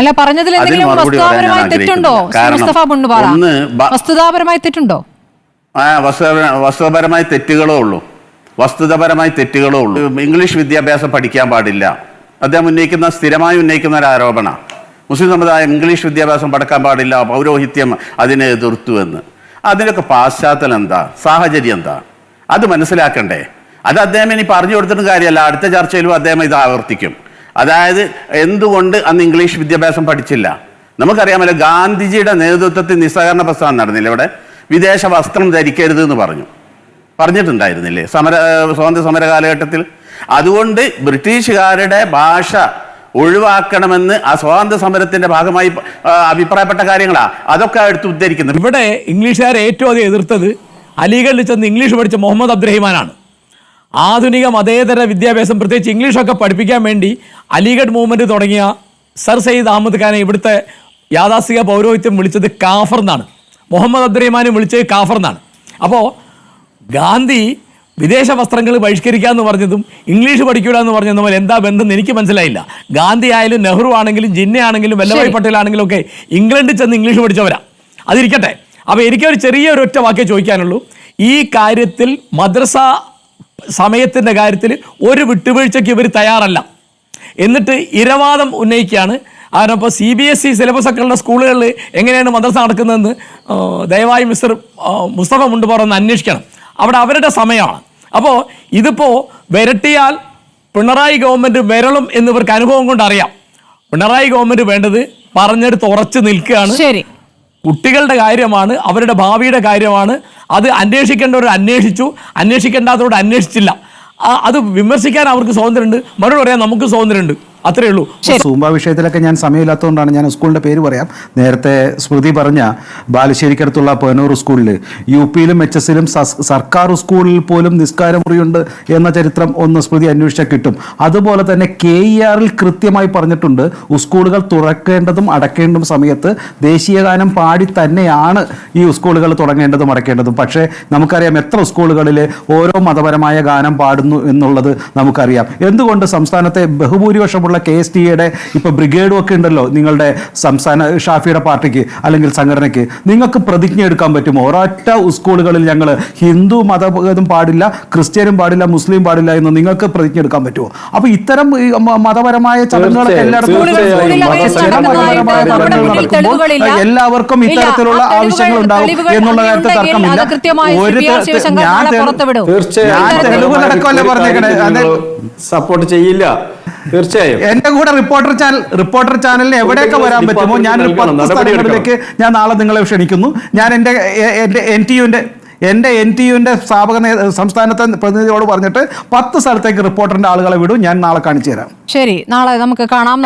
അല്ല പറഞ്ഞതിൽ എന്തെങ്കിലും വസ്തുതാപരമായി തെറ്റുണ്ടോ? മുസ്തഫ ബുണ്ടുപാറ വസ്തുതാപരമായി തെറ്റുണ്ടോ? ആ വസ്തുത വസ്തുതപരമായ തെറ്റുകളേ ഉള്ളൂ. വസ്തുതാപരമായ തെറ്റുകളേ ഉള്ളൂ. ഇംഗ്ലീഷ് വിദ്യാഭ്യാസം പഠിക്കാൻ പാടില്ല. അദ്ദേഹം ഉന്നയിക്കുന്ന സ്ഥിരമായി ഉന്നയിക്കുന്ന ഒരു ആരോപണ. മുസ്ലിം സമുദായം ഇംഗ്ലീഷ് വിദ്യാഭ്യാസം പഠിക്കാൻ പാടില്ല പൗരോഹിത്യം അതിനെ എതിർത്തു എന്ന്. അതിനൊക്കെ പാശ്ചാത്തലം എന്താ? സാഹചര്യം എന്താ? അത് മനസ്സിലാക്കണ്ടേ? അത് അദ്ദേഹം ഇനി പറഞ്ഞു കൊടുത്തിട്ടും കാര്യമല്ല. അടുത്ത ചർച്ചയിലും അദ്ദേഹം ഇത് ആവർത്തിക്കും. അതായത് എന്തുകൊണ്ട് അന്ന് ഇംഗ്ലീഷ് വിദ്യാഭ്യാസം പഠിച്ചില്ല? നമുക്കറിയാമല്ലോ ഗാന്ധിജിയുടെ നേതൃത്വത്തിൽ നിസ്സഹകരണ പ്രസ്ഥാനം നടന്നില്ല ഇവിടെ വിദേശ വസ്ത്രം ധരിക്കരുത് എന്ന് പറഞ്ഞു. പറഞ്ഞിട്ടുണ്ടായിരുന്നില്ലേ? സമര സ്വാതന്ത്ര്യ സമര കാലഘട്ടത്തിൽ? അതുകൊണ്ട് ബ്രിട്ടീഷുകാരുടെ ഭാഷ ഒഴിവാക്കണമെന്ന് ആ സ്വാതന്ത്ര്യ സമരത്തിന്റെ ഭാഗമായി അഭിപ്രായപ്പെട്ട കാര്യങ്ങളാ. അതൊക്കെ എടുത്ത് ഉദ്ധരിക്കുന്നത്. ഇവിടെ ഇംഗ്ലീഷുകാരെ ഏറ്റവും അധികം എതിർത്തത് അലിഗഡിൽ ചെന്ന് ഇംഗ്ലീഷ് പഠിച്ച മുഹമ്മദ് അബ്ദുറഹിമാനാണ്. ആധുനിക മതേതര വിദ്യാഭ്യാസം പ്രത്യേകിച്ച് ഇംഗ്ലീഷൊക്കെ പഠിപ്പിക്കാൻ വേണ്ടി അലിഗഡ് മൂവ്മെന്റ് തുടങ്ങിയ സർ സയ്യിദ് അഹമ്മദ് ഖാനെ ഇവിടുത്തെ യാഥാസ്ഥിക പൗരോഹിത്യം വിളിച്ചത് കാഫർ എന്നാണ്. മുഹമ്മദ് അബ്ദുറഹിമാനും വിളിച്ചത് കാഫർ എന്നാണ്. അപ്പോൾ ഗാന്ധി വിദേശ വസ്ത്രങ്ങൾ ബഹിഷ്കരിക്കുക എന്ന് പറഞ്ഞതും ഇംഗ്ലീഷ് പഠിക്കൂല എന്ന് പറഞ്ഞതും തമ്മിൽ എന്താ ബന്ധം എനിക്ക് മനസ്സിലായില്ല. ഗാന്ധി ആയാലും നെഹ്റു ആണെങ്കിലും ജിന്ന ആണെങ്കിലും വല്ലഭായ് പട്ടേൽ ആണെങ്കിലും ഒക്കെ ഇംഗ്ലണ്ടിൽ ചെന്ന് ഇംഗ്ലീഷ് പഠിച്ചവരാ. അതിരിക്കട്ടെ. അപ്പോൾ എനിക്കൊരു ചെറിയ ഒരു ഒറ്റ വാക്കേ ചോദിക്കാനുള്ളൂ. ഈ കാര്യത്തിൽ മദ്രസ സമയത്തിന്റെ കാര്യത്തിൽ ഒരു വിട്ടുവീഴ്ചയ്ക്ക് ഇവർ തയ്യാറല്ല. എന്നിട്ട് ഇരവാദം ഉന്നയിക്കുകയാണ്. ഇപ്പോൾ C B S E syllabus ഒക്കെ ഉള്ള സ്കൂളുകളിൽ എങ്ങനെയാണ് മദ്രസ നടക്കുന്നതെന്ന് ദയവായി മിസ്റ്റർ മുസ്തഫ മുണ്ട് ഒന്ന് അന്വേഷിക്കണം. അവിടെ അവരുടെ സമയമാണ്. അപ്പോൾ ഇതിപ്പോൾ വിരട്ടിയാൽ പിണറായി ഗവൺമെന്റ് വിരളും എന്നിവർക്ക് അനുഭവം കൊണ്ട് അറിയാം. പിണറായി ഗവൺമെന്റ് വേണ്ടത് പറഞ്ഞെടുത്ത് ഉറച്ചു നിൽക്കുകയാണ്. ശരി. കുട്ടികളുടെ കാര്യമാണ് അവരുടെ ഭാവിയുടെ കാര്യമാണ്. അത് അന്വേഷിക്കേണ്ടവർ അന്വേഷിച്ചു. അന്വേഷിക്കേണ്ടാത്തവരോട് അന്വേഷിച്ചില്ല. അത് വിമർശിക്കാൻ അവർക്ക് സ്വാതന്ത്ര്യമുണ്ട്. മറുപടി പറയാൻ നമുക്ക് സ്വാതന്ത്ര്യമുണ്ട്. അത്രേ ഉള്ളൂ. സൂമ്പ വിഷയത്തിലൊക്കെ ഞാൻ സമയമില്ലാത്തതുകൊണ്ടാണ് ഞാൻ സ്കൂളിന്റെ പേര് പറയാം. നേരത്തെ സ്മൃതി പറഞ്ഞ ബാലുശ്ശേരിക്കടുത്തുള്ള പനൂർ സ്കൂളിൽ യു പിയിലും എച്ച് എസിലും സർക്കാർ സ്കൂളിൽ പോലും നിസ്കാര മുറിയുണ്ട് എന്ന ചരിത്രം ഒന്ന് സ്മൃതി അന്വേഷിച്ചാൽ കിട്ടും. അതുപോലെ തന്നെ കെ ഇ ആറിൽ കൃത്യമായി പറഞ്ഞിട്ടുണ്ട് സ്കൂളുകൾ തുറക്കേണ്ടതും അടക്കേണ്ടതും സമയത്ത് ദേശീയഗാനം പാടി തന്നെയാണ് ഈ സ്കൂളുകൾ തുടങ്ങേണ്ടതും അടക്കേണ്ടതും. പക്ഷേ നമുക്കറിയാം എത്ര സ്കൂളുകളിൽ ഓരോ മതപരമായ ഗാനം പാടുന്നു എന്നുള്ളത് നമുക്കറിയാം. എന്തുകൊണ്ട് സംസ്ഥാനത്തെ ബഹുഭൂരിപക്ഷമുള്ള കെ എസ് ടി എയുടെ ഇപ്പൊ ബ്രിഗേഡും ഒക്കെ ഉണ്ടല്ലോ നിങ്ങളുടെ സംസ്ഥാന ഷാഫിയുടെ പാർട്ടിക്ക് അല്ലെങ്കിൽ സംഘടനയ്ക്ക്. നിങ്ങൾക്ക് പ്രതിജ്ഞ എടുക്കാൻ പറ്റുമോ? ഒരൊറ്റ സ്കൂളുകളിൽ ഞങ്ങൾ ഹിന്ദു മതഭേദം പാടില്ല ക്രിസ്ത്യനും പാടില്ല മുസ്ലിം പാടില്ല എന്ന് നിങ്ങൾക്ക് പ്രതിജ്ഞ എടുക്കാൻ പറ്റുമോ? അപ്പൊ ഇത്തരം മതപരമായ ചടങ്ങുകളൊക്കെ എല്ലായിടത്തും. എല്ലാവർക്കും ഇത്തരത്തിലുള്ള ആവശ്യങ്ങൾ ഉണ്ടാവും എന്നുള്ള കാര്യത്തിൽ തർക്കമില്ല. ഒരു. ഞാൻ നടക്കുമല്ലേ പറഞ്ഞേക്കണേ? അത്. സപ്പോർട്ട് ചെയ്യില്ല. തീർച്ചയായും. എന്റെ കൂടെ റിപ്പോർട്ടർ ചാനൽ റിപ്പോർട്ടർ ചാനലിന് എവിടെയൊക്കെ വരാൻ പറ്റുമോ? ഞാൻ സ്ഥലങ്ങളിലേക്ക് ഞാൻ നാളെ നിങ്ങളെ ക്ഷണിക്കുന്നു. ഞാൻ എന്റെ എന്റെ എന്റെ എൻ ടി യുവിന്റെ എന്റെ എൻ ടി യുവിന്റെ സ്ഥാപക സംസ്ഥാനത്തെ പ്രതിനിധിയോട് പറഞ്ഞിട്ട് പത്ത് സ്ഥലത്തേക്ക് റിപ്പോർട്ടറിന്റെ ആളുകളെ വിടും. ഞാൻ നാളെ കാണിച്ചു തരാം. ശരി നാളെ നമുക്ക് കാണാം.